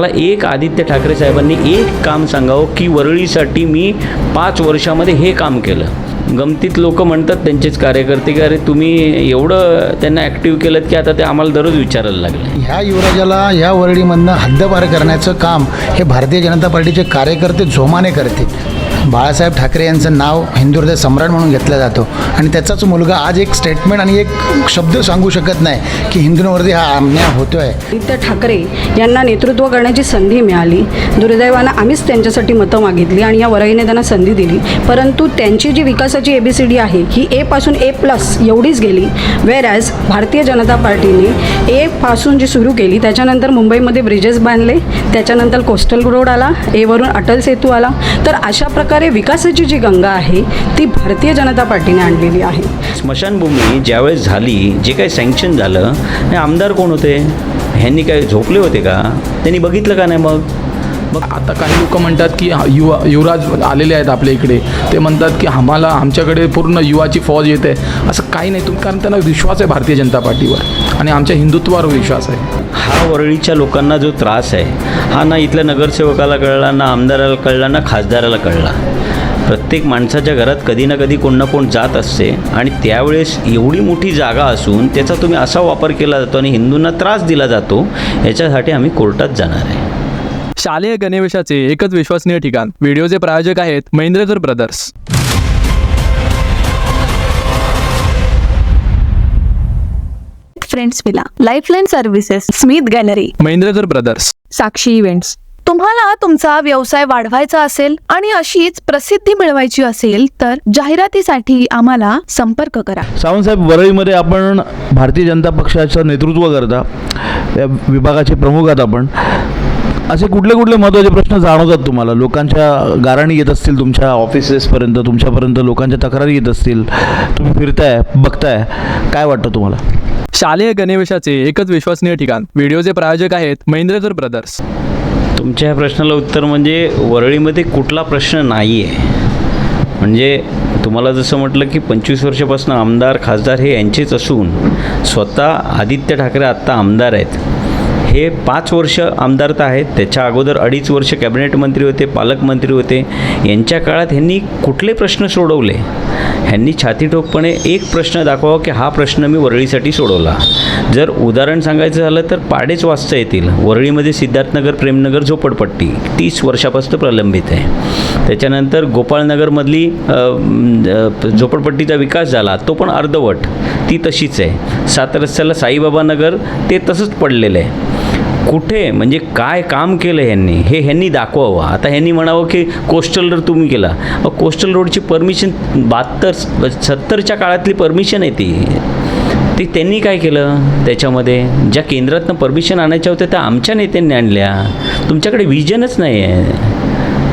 मला एक आदित्य ठाकरे साहेबांनी एक काम सांगावं की वरळीसाठी मी पाच वर्षामध्ये हे काम केलं. गमतीत लोक म्हणतात त्यांचेच कार्यकर्ते की अरे तुम्ही एवढं त्यांना ॲक्टिव्ह केलं की आता ते आम्हाला दररोज विचारायला लागले. ह्या युवराजाला ह्या वरळीमधनं हद्दपार करण्याचं काम हे भारतीय जनता पार्टीचे कार्यकर्ते जोमाने करतील. बाळासाहेब ठाकरे यांचं नाव हिंदुहृदय सम्राट म्हणून घेतलं जातो. आणि त्याचाच मुलगा आज एक स्टेटमेंट आणि एक शब्द सांगू शकत नाही की हिंदूंवरती हा अन्याय होतो आहे आदित्य ठाकरे यांना नेतृत्व करण्याची संधी मिळाली. दुर्दैवानं आम्हीच त्यांच्यासाठी मतं मागितली आणि या वरईने त्यांना संधी दिली. परंतु त्यांची जी विकासाची ए बी सी डी आहे ही ए पासून ए प्लस एवढीच गेली. वेर ॲज भारतीय जनता पार्टीने ए पासून जी सुरू केली त्याच्यानंतर मुंबईमध्ये ब्रिजेस बांधले त्याच्यानंतर कोस्टल रोड आला एवरून अटल सेतू आला. तर अशा प्रकारे विकासाची जी गंगा आहे ती भारतीय जनता पार्टीने आणलेली आहे. स्मशानभूमी ज्यावेळेस झाली जे काही सँक्शन झालं हे आमदार कोण होते? ह्यांनी काय झोपले होते का? त्यांनी बघितलं का नाही मग? मग आता काही लोक म्हणतात की युवा युवराज आलेले आहेत आपल्या इकडे. ते म्हणतात की आम्हाला आमच्याकडे पूर्ण युवाची फौज येते. असं काही नाही. तुम्ही कारण त्यांना विश्वास आहे भारतीय जनता पार्टीवर. आणि आमच्या हिंदुत्वावर विश्वास आहे. वरळीच्या लोकांना जो त्रास आहे हा ना इथल्या नगरसेवकाला कळला ना आमदाराला कळला ना खासदाराला कळला. प्रत्येक माणसाच्या घरात कधी ना कधी कोण ना कोण जात असते आणि त्यावेळेस एवढी मोठी जागा असून त्याचा तुम्ही असा वापर केला जातो आणि हिंदूंना त्रास दिला जातो याच्यासाठी आम्ही कोर्टात जाणार आहे. शालेय गणवेशाचे एकच विश्वसनीय ठिकाण. व्हिडिओचे प्रायोजक आहेत Mahendrakar brothers. Friends villa lifeline services Smith gallery Mahendrakar brothers Sakshi events तुम्हाला तुमचा व्यवसाय वाढवायचा असेल आणि अशीच प्रसिद्धी मिळवायची असेल तर जाहिरातीसाठी आम्हाला संपर्क करा. सावंतसाहेब वरळीमध्ये आपण भारतीय जनता पक्षाचं नेतृत्व करता. या विभागाचे प्रमुख आहात आपण. असे कुठले कुठले महत्त्वाचे प्रश्न जाणवतात तुम्हाला? लोकांच्या गाराणी येत असतील तुमच्या ऑफिसेसपर्यंत तुमच्यापर्यंत लोकांच्या तक्रारी येत असतील. तुम्ही फिरताय बघताय. काय वाटतं तुम्हाला? शालेय गणवेशाचे एकच विश्वसनीय ठिकाण. व्हिडिओचे प्रायोजक आहेत महेंद्रकर ब्रदर्स तुमच्या प्रश्नाला उत्तर म्हणजे वरळीमध्ये कुठला प्रश्न नाही आहे म्हणजे तुम्हाला जसं म्हटलं की पंचवीस वर्षापासून आमदार खासदार हे यांचेच असून स्वतः आदित्य ठाकरे आत्ता आमदार आहेत. हे पाच वर्ष आमदार तर आहेत. त्याच्या अगोदर अडीच वर्ष कॅबिनेट मंत्री होते पालकमंत्री होते. यांच्या काळात ह्यांनी कुठले प्रश्न सोडवले? ह्यांनी छातीठोकपणे एक प्रश्न दाखवावा की हा प्रश्न मी वरळीसाठी सोडवला. जर उदाहरण सांगायचं झालं तर पाडेच वाचता येतील. वरळीमध्ये सिद्धार्थनगर प्रेमनगर झोपडपट्टी तीस वर्षापासून प्रलंबित आहे. त्याच्यानंतर गोपाळनगरमधली झोपडपट्टीचा विकास झाला तो पण अर्धवट. ती तशीच आहे. सात रस्त्याला साईबाबा नगर ते तसंच पडलेलं आहे. कुठे म्हणजे काय काम केलं ह्यांनी? हे ह्यांनी दाखवावं. आता ह्यांनी म्हणावं की कोस्टल रोड तुम्ही केला. कोस्टल रोडची परमिशन बहात्तर सत्तरच्या काळातली परमिशन आहे ती. ती त्यांनी काय केलं? त्याच्यामध्ये ज्या केंद्रातनं परमिशन आणायच्या होत्या त्या आमच्या नेत्यांनी आणल्या. तुमच्याकडे विजनच नाही आहे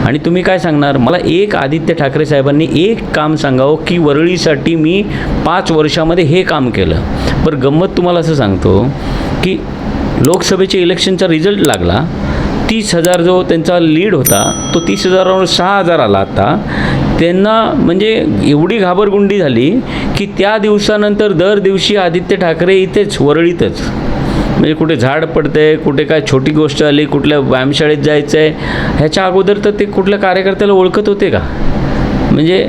आणि तुम्ही काय सांगणार? मला एक आदित्य ठाकरे साहेबांनी एक काम सांगावं की वरळीसाठी मी पाच वर्षामध्ये हे काम केलं. बरं गंमत तुम्हाला असं सांगतो की लोकसभेच्या इलेक्शनचा रिझल्ट लागला. तीस हजार जो त्यांचा लीड होता तो तीस हजारावर सहा हजार आला आता. त्यांना म्हणजे एवढी घाबरगुंडी झाली की त्या दिवसानंतर दर दिवशी आदित्य ठाकरे इथेच वरळीतच. म्हणजे कुठे झाड पडतंय कुठे काय छोटी गोष्ट आली कुठल्या व्यायामशाळेत जायचं आहे ह्याच्या अगोदर तर ते कुठल्या कार्यकर्त्याला ओळखत होते का? म्हणजे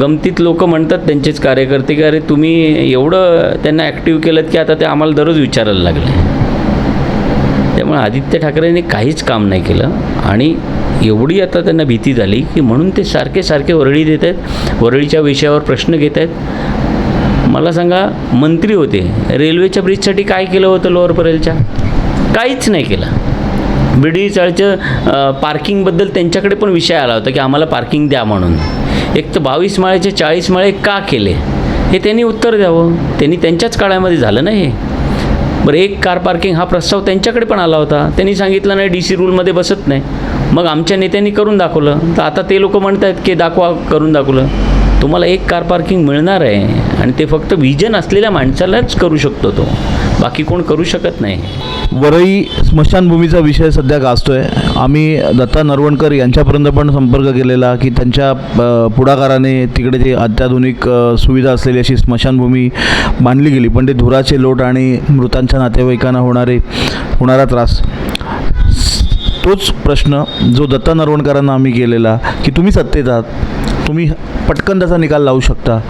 गमतीत लोक म्हणतात त्यांचेच कार्यकर्ते की अरे तुम्ही एवढं त्यांना ॲक्टिव्ह केलं की आता ते आम्हाला दररोज विचारायला लागले. त्यामुळे आदित्य ठाकरेंनी काहीच काम नाही केलं. आणि एवढी आता त्यांना भीती झाली की म्हणून ते सारखे सारखे वरळी देत आहेत वरळीच्या विषयावर प्रश्न घेत आहेत. मला सांगा मंत्री होते रेल्वेच्या ब्रिजसाठी काय केलं होतं लोअर परेलच्या? काहीच नाही केलं. बिडी चाळचं पार्किंगबद्दल त्यांच्याकडे पण विषय आला होता की आम्हाला पार्किंग द्या म्हणून. एक तर बावीस माळ्याचे चाळीस माळे का केले? हे त्यांनी उत्तर द्यावं. त्यांनी त्यांच्याच काळामध्ये झालं ना हे? बरं एक कार पार्किंग हा प्रस्ताव त्यांच्याकडे पण आला होता. त्यांनी सांगितलं नाही डी सी रूलमध्ये बसत नाही. मग आमच्या नेत्यांनी करून दाखवलं. तर आता ते लोक म्हणत आहेत की दाखवा करून दाखवलं. तुम्हाला एक कार पार्किंग मिळणार आहे आणि ते फक्त विजन असलेल्या माणसालाच करू शकतो तो. बाकी कोण करू शकत नाही. वरई स्मशानभूमीचा विषय सध्या गाजतोय. आम्ही दत्ता नरवणकर यांच्यापर्यंत पण संपर्क केलेला की त्यांच्या पुढाकाराने तिकडे जे अत्याधुनिक सुविधा असलेली अशी स्मशानभूमी बांधली गेली. पण ते धुराचे लोट आणि मृतांच्या नातेवाईकांना होणारे होणारा त्रास. तोच प्रश्न जो दत्ता नरवणकरांना आम्ही केलेला की तुम्ही सत्तेत आहात. तुम्ही पटकन त्याचा निकाल लावू शकता.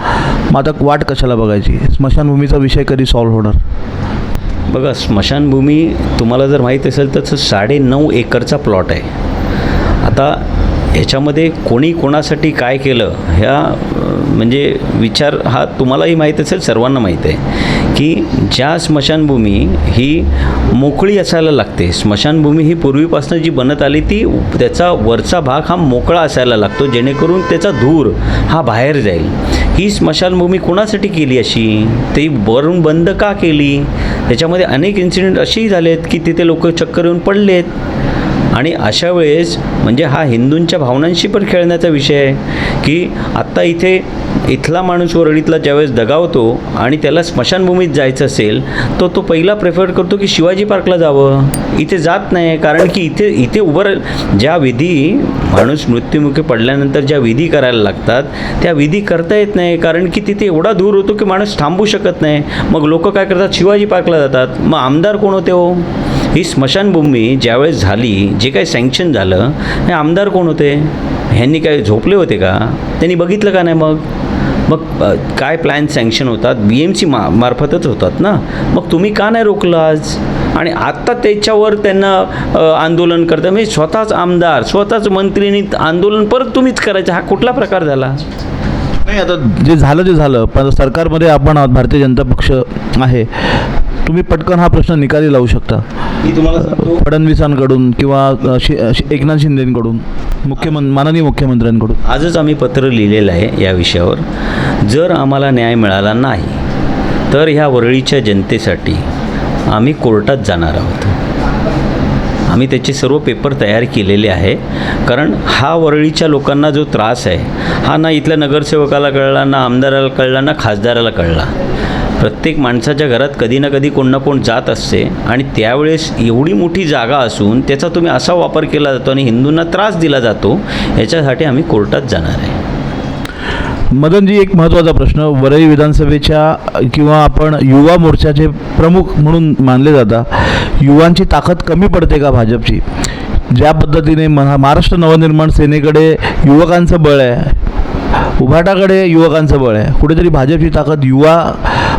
मग आता वाट कशाला बघायची? स्मशानभूमीचा विषय कधी सॉल्व्ह होणार? बघा स्मशानभूमी तुम्हाला जर माहीत असेल तर साडे नऊ एकरचा प्लॉट आहे. आता ह्याच्यामध्ये कोणी कोणासाठी काय केलं ह्या म्हणजे विचार हा तुम्हालाही माहीत असेल सर्वांना माहीत आहे. की ज्या स्मशानभूमी ही मोकळी असायला लागते. स्मशानभूमी ही पूर्वीपासून जी बनत आली ती त्याचा वरचा भाग हा मोकळा असायला लागतो जेणेकरून त्याचा धूर हा बाहेर जाईल. ही स्मशानभूमी कोणासाठी केली अशी? ती वरून बंद का केली? त्याच्यामध्ये अनेक इन्सिडेंट असेही झालेत की तिथे लोक चक्कर येऊन पडलेत. आणि अशा वेळेस म्हणजे हा हिंदूंच्या भावनांशी पण खेळण्याचा विषय आहे की आत्ता इथे इथला माणूस वरळीतला ज्यावेळेस दगावतो आणि त्याला स्मशानभूमीत जायचं असेल तर तो पहिला प्रेफर करतो की शिवाजी पार्कला जावं. इथे जात नाही कारण की इथे इथे उभं ज्या विधी माणूस मृत्युमुखी पडल्यानंतर ज्या विधी करायला लागतात त्या विधी करता येत नाही कारण की तिथे एवढा दूर होतो की माणूस थांबू शकत नाही. मग लोक काय करतात? शिवाजी पार्कला जातात. मग आमदार कोण होते हो? ही स्मशानभूमी ज्यावेळेस झाली जे काही सँक्शन झालं हे आमदार कोण होते? ह्यांनी काय झोपले होते का? त्यांनी बघितलं का नाही मग? मग काय प्लॅन सँक्शन होतात? बी एम सी मा मार्फतच होतात ना? मग तुम्ही का नाही रोखलं आज? आणि आत्ता त्याच्यावर त्यांना आंदोलन करता म्हणजे स्वतःच आमदार स्वतःच मंत्रीनी आंदोलन परत तुम्हीच करायचं. हा कुठला प्रकार झाला? नाही आता जे झालं ते झालं. पण सरकारमध्ये आपण भारतीय जनता पक्ष आहे. तुम्ही पटकन हा प्रश्न निकाली लावू शकता. मी तुम्हाला सांगतो फडणवीसांकडून किंवा अ, शि शि- एकनाथ शिंदेंकडून मुख्यमं माननीय मुख्यमंत्र्यांकडून. आजच आम्ही पत्र लिहिलेलं आहे या विषयावर. जर आम्हाला न्याय मिळाला नाही तर ह्या वरळीच्या जनतेसाठी आम्ही कोर्टात जाणार आहोत. आम्ही त्याचे सर्व पेपर तयार केलेले आहे. कारण हा वरळीच्या लोकांना जो त्रास आहे हा ना इथल्या नगरसेवकाला कळला ना आमदाराला कळला ना खासदाराला कळला. प्रत्येक माणसाच्या घरात कधी ना कधी कोण ना कोण जात असते आणि त्यावेळेस एवढी मोठी जागा असून त्याचा तुम्ही असा वापर केला जातो आणि हिंदूंना त्रास दिला जातो याच्यासाठी आम्ही कोर्टात जाणार आहे. मदनजी एक महत्त्वाचा प्रश्न. वरळी विधानसभेच्या किंवा आपण युवा मोर्चाचे प्रमुख म्हणून मानले जाता युवांची ताकद कमी पडते का भाजपची? ज्या पद्धतीने महा महाराष्ट्र नवनिर्माण सेनेकडे युवकांचं बळ आहे उभाटाकडे युवकांचं बळ आहे कुठेतरी भाजपची ताकद युवा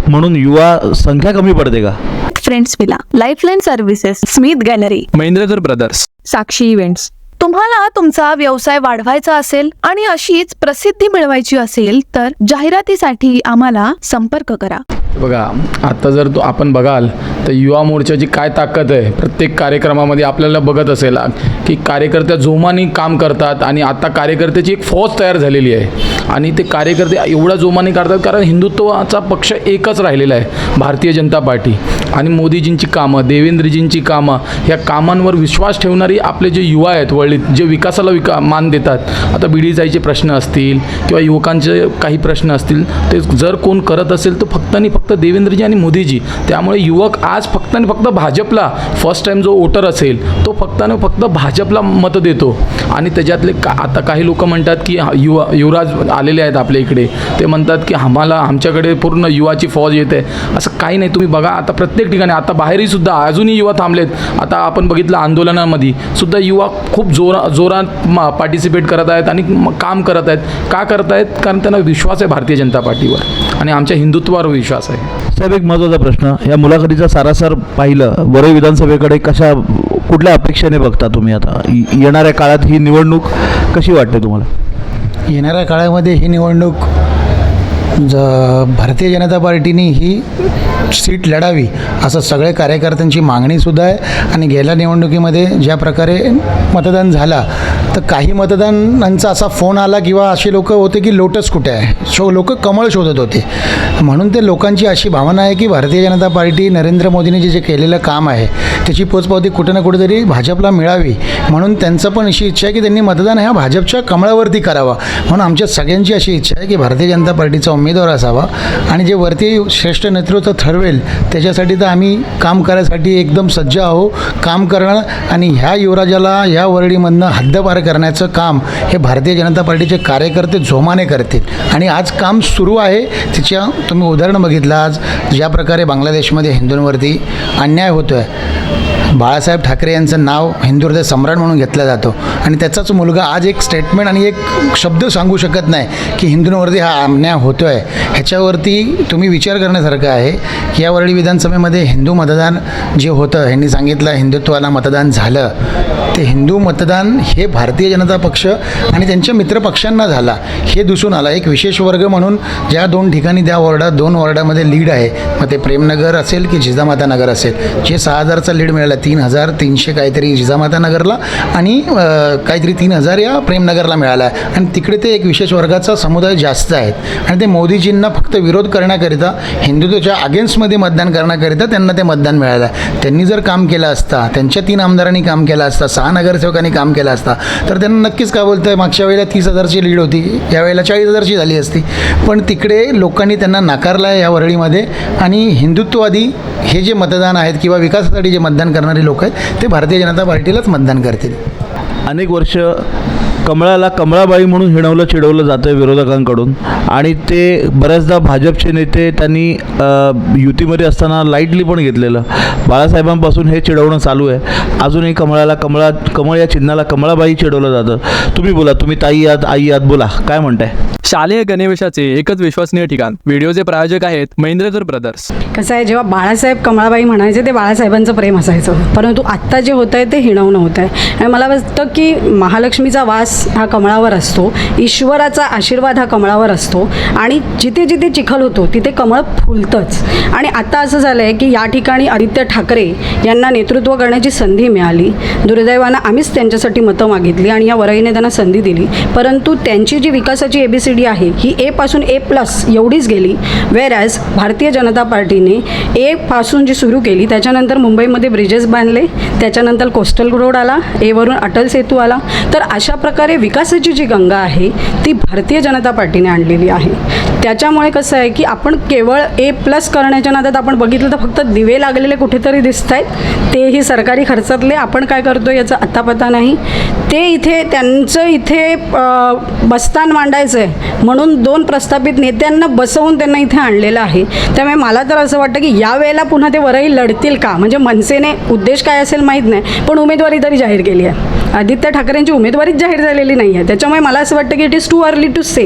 म्हणून युवा संख्या कमी पडते का? Friends villa lifeline services Smith gallery Mahendrakar brothers Sakshi events तुम्हाला तुमचा व्यवसाय वाढवायचा असेल आणि अशीच प्रसिद्धी मिळवायची असेल तर जाहिरातीसाठी आम्हाला संपर्क करा. बघा आत्ता जर तो आपण बघाल तर युवा मोर्चाची काय ताकद आहे? प्रत्येक कार्यक्रमामध्ये आपल्याला बघत असेल की कार्यकर्त्या जोमाने काम करतात आणि आता कार्यकर्त्याची एक फौज तयार झालेली आहे. आणि ते कार्यकर्ते एवढा जोमाने करतात कारण हिंदुत्वाचा पक्ष एकच राहिलेला आहे भारतीय जनता पार्टी. आणि मोदीजींची कामं देवेंद्रजींची कामं ह्या कामांवर विश्वास ठेवणारी आपले जे युवा आहेत वळीत जे विकासाला विका मान देतात. आता बिडी जायचे प्रश्न असतील किंवा युवकांचे काही प्रश्न असतील ते जर कोण करत असेल तर फक्त आणि फक्त देवेंद्रजी आणि मोदीजी. त्यामुळे युवक आज फक्त आणि फक्त भाजपला फर्स्ट टाईम जो वोटर असेल तो फक्त आणि फक्त भाजपला मतं देतो. आणि त्याच्यातले का आता काही लोक म्हणतात की युवा युवराज आलेले आहेत आपल्या इकडे. ते म्हणतात की आम्हाला आमच्याकडे पूर्ण युवाची फौज येते. असं काही नाही. तुम्ही बघा आता प्रत्येक ठिकाणी. आता बाहेरही सुद्धा अजूनही युवा थांबलेत. आता आपण बघितलं आंदोलनामध्ये सुद्धा युवा खूप जोरा जोरात पार्टिसिपेट करत आहेत आणि काम करत आहेत. का करत आहेत? कारण त्यांना विश्वास आहे भारतीय जनता पार्टीवर. आणि आमच्या हिंदुत्वावर विश्वास आहे. साहेब एक महत्त्वाचा प्रश्न. या मुलाखतीचा सारासार पाहिलं. वरळी विधानसभेकडे कशा कुठल्या अपेक्षेने बघता तुम्ही आता? य- येणाऱ्या काळात ही निवडणूक कशी वाटते तुम्हाला? येणाऱ्या काळामध्ये ही निवडणूक ज भारतीय जनता पार्टीने ही सीट लढावी असं सगळे कार्यकर्त्यांची मागणीसुद्धा आहे. आणि गेल्या निवडणुकीमध्ये ज्या प्रकारे मतदान झाला तर काही मतदानांचा असा फोन आला किंवा असे लोक होते की लोटस कुठे आहे? शो लोक कमळ शोधत होते. म्हणून ते लोकांची अशी भावना आहे की भारतीय जनता पार्टी नरेंद्र मोदींनी जे जे केलेलं काम आहे त्याची पोचपावती कुठे ना कुठेतरी भाजपला मिळावी. म्हणून त्यांचं पण अशी इच्छा आहे की त्यांनी मतदान ह्या भाजपच्या कमळावरती करावा. म्हणून आमच्या सगळ्यांची अशी इच्छा आहे की भारतीय जनता पार्टीचा उमेदवार असावा. आणि जे वरती श्रेष्ठ नेतृत्व ठरवेल. त्याच्यासाठी तर आम्ही काम करायसाठी एकदम सज्ज आहो काम करणं आणि ह्या युवराजाला ह्या वरळीमधनं हद्दपार करण्याचं काम हे भारतीय जनता पार्टीचे कार्यकर्ते जोमाने करतील. आणि आज काम सुरू आहे. तिच्या तुम्ही उदाहरण बघितलं आज. ज्या प्रकारे बांगलादेशमध्ये हिंदूंवरती अन्याय होतो आहे बाळासाहेब ठाकरे यांचं नाव हिंदुहृदय सम्राट म्हणून घेतला जातो. आणि त्याचाच मुलगा आज एक स्टेटमेंट आणि एक शब्द सांगू शकत नाही की हिंदूंवरती हा अन्याय होतो आहे ह्याच्यावरती तुम्ही विचार करण्यासारखं आहे की या वरळी विधानसभेमध्ये हिंदू मतदान जे होतं ह्यांनी सांगितलं हिंदुत्वाला मतदान झालं. ते हिंदू मतदान हे भारतीय जनता पक्ष आणि त्यांच्या मित्रपक्षांना झाला. हे दिसून आला. एक विशेष वर्ग म्हणून ज्या दोन ठिकाणी त्या वॉर्डात दोन वॉर्डामध्ये लीड आहे. मग ते प्रेमनगर असेल की जिजामाता नगर असेल. जे सहा हजारचा लीड मिळाला तीन हजार तीनशे काहीतरी जिजामाता नगरला आणि काहीतरी तीन हजार या प्रेमनगरला मिळाला आहे. आणि तिकडे ते एक विशेष वर्गाचा समुदाय जास्त आहेत आणि ते मोदीजींना फक्त विरोध करण्याकरिता हिंदुत्वाच्या अगेन्स्टमध्ये मतदान करण्याकरिता त्यांना ते मतदान मिळालं आहे. त्यांनी जर काम केलं असता त्यांच्या तीन आमदारांनी काम केलं असता सहा नगरसेवकांनी काम केलं असता तर त्यांना नक्कीच काय बोलतं आहे मागच्या वेळेला तीस हजारची लीड होती यावेळेला चाळीस हजारची झाली असती. पण तिकडे लोकांनी त्यांना नाकारला आहे या वरळीमध्ये. आणि हिंदुत्ववादी हे जे मतदान आहेत किंवा विकासासाठी जे मतदान करणार लोक आहेत ते भारतीय जनता पार्टीलाच मतदान करतील. अनेक वर्ष कमळाला कमळाबाई म्हणून हिणवलं चिडवलं जातं आहे विरोधकांकडून. आणि ते बऱ्याचदा भाजपचे नेते त्यांनी युतीमध्ये असताना लाईटली पण घेतलेलं. बाळासाहेबांपासून हे चिडवणं चालू आहे. अजूनही कमळाला कमळा कमळ या चिन्हाला कमळाबाई चिडवलं जातं. तुम्ही बोला तुम्ही ताई आहात आई आहात बोला. काय म्हणताय? शालेय गणवेशाचे एकच विश्वसनीय ठिकाण. व्हिडिओचे प्रायोजक आहेत महेंद्रकर ब्रदर्स कसं आहे जेव्हा बाळासाहेब कमळाबाई म्हणायचे ते बाळासाहेबांचं प्रेम असायचं. परंतु आत्ता जे होतं आहे ते हिणवणं होतं आहे आणि मला वाटतं की महालक्ष्मीचा वास हा कमळावर असतो. ईश्वराचा आशीर्वाद हा कमळावर असतो. आणि जिथे जिथे चिखल होतो तिथे कमळ फुलतंच. आणि आता असं झालं आहे की या ठिकाणी आदित्य ठाकरे यांना नेतृत्व करण्याची संधी मिळाली. दुर्दैवानं आम्हीच त्यांच्यासाठी मतं मागितली आणि या वरईने त्यांना संधी दिली. परंतु त्यांची जी विकासाची ए बी सी डी आहे ही ए पासून ए प्लस एवढीच गेली. वेर ॲज भारतीय जनता पार्टीने ए पासून जी सुरू केली त्याच्यानंतर मुंबईमध्ये ब्रिजेस बांधले त्याच्यानंतर कोस्टल रोड आला एवरून अटल सेतू आला. तर अशा प्रकारे विकासाची जी गंगा आहे ती भारतीय जनता पार्टीने आणलेली आहे. त्याच्यामुळे कसं आहे की आपण केवळ ए प्लस करण्याच्या नादात आपण बघितलं तर फक्त दिवे लागलेले कुठेतरी दिसत आहेत तेही सरकारी खर्चातले आपण काय करतो याचा आत्तापत्ता नाही. ते इथे त्यांचं इथे बस्तान मांडायचं आहे म्हणून दोन प्रस्थापित नेत्यांना बसवून त्यांना इथे आणलेलं आहे. त्यामुळे मला तर असं वाटतं की या वेळेला पुन्हा ते वरही लढतील का? म्हणजे मनसेने उद्देश काय असेल माहीत नाही पण उमेदवारी तरी जाहीर केली आहे. आदित्य ठाकरेंची उमेदवारीच जाहीर झालेली नाही आहे त्याच्यामुळे मला असं वाटतं की it is too early to say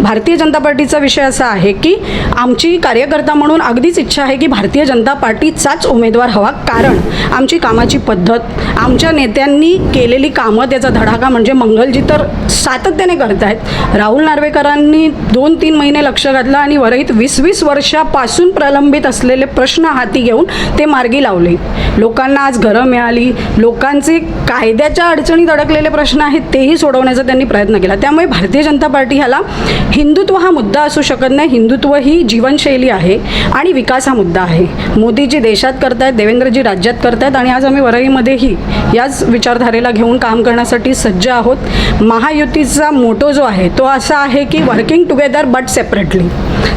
Bharatiya Janata पार्टीचा विषय असा आहे की आमची कार्यकर्ता म्हणून अगदीच इच्छा आहे की भारतीय जनता पार्टीचाच उमेदवार हवा. कारण आमची कामाची पद्धत आमच्या नेत्यांनी केलेली कामं त्याचा धडाका म्हणजे मंगलजी तर सातत्याने करत आहेत राहुल नार्वेकरांनी दोन तीन महिने लक्ष घातलं आणि वरईत वीस वीस वर्षापासून प्रलंबित असलेले प्रश्न हाती घेऊन ते मार्गी लावले. लोकांना आज घरं मिळाली. लोकांचे कायद्याच्या अडचणीत अडकलेले प्रश्न आहेत तेही सोडवण्याचा त्यांनी प्रयत्न केला. त्यामुळे भारतीय जनता पार्टी ह्याला हिंदुत्व हा मुद्दा असू शकत नाही. हिंदुत्व ही जीवनशैली आहे आणि विकास हा मुद्दा आहे. मोदीजी देशात करतायत देवेंद्रजी राज्यात करतायत आणि आज आम्ही वरईमध्येही याच विचारधारेला घेऊन काम करण्यासाठी सज्ज आहोत. महायुतीचा मोटो जो आहे तो असा आहे की working together but separately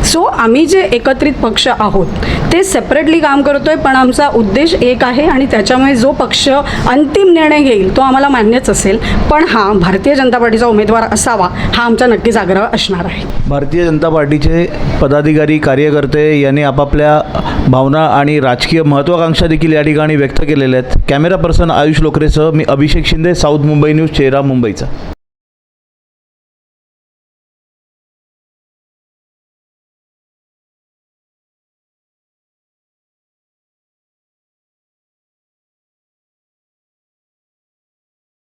so आम्ही जे एकत्रित पक्ष आहोत ते सेपरेटली काम करतोय पण आमचा उद्देश एक आहे आणि त्याच्यामुळे जो पक्ष अंतिम निर्णय घेईल तो आम्हाला मान्यच असेल पण हा भारतीय जनता पार्टीचा उमेदवार असावा हा आमचा नक्कीच आग्रह असणार आहे. भारतीय जनता पार्टीचे पदाधिकारी कार्यकर्ते यांनी आपापल्या भावना आणि राजकीय महत्त्वाकांक्षा देखील या ठिकाणी व्यक्त केलेल्या आहेत. कॅमेरा पर्सन आयुष लोकरेसह मी अभिषेक शिंदे साऊथ मुंबई न्यूज चेहरा मुंबईचा.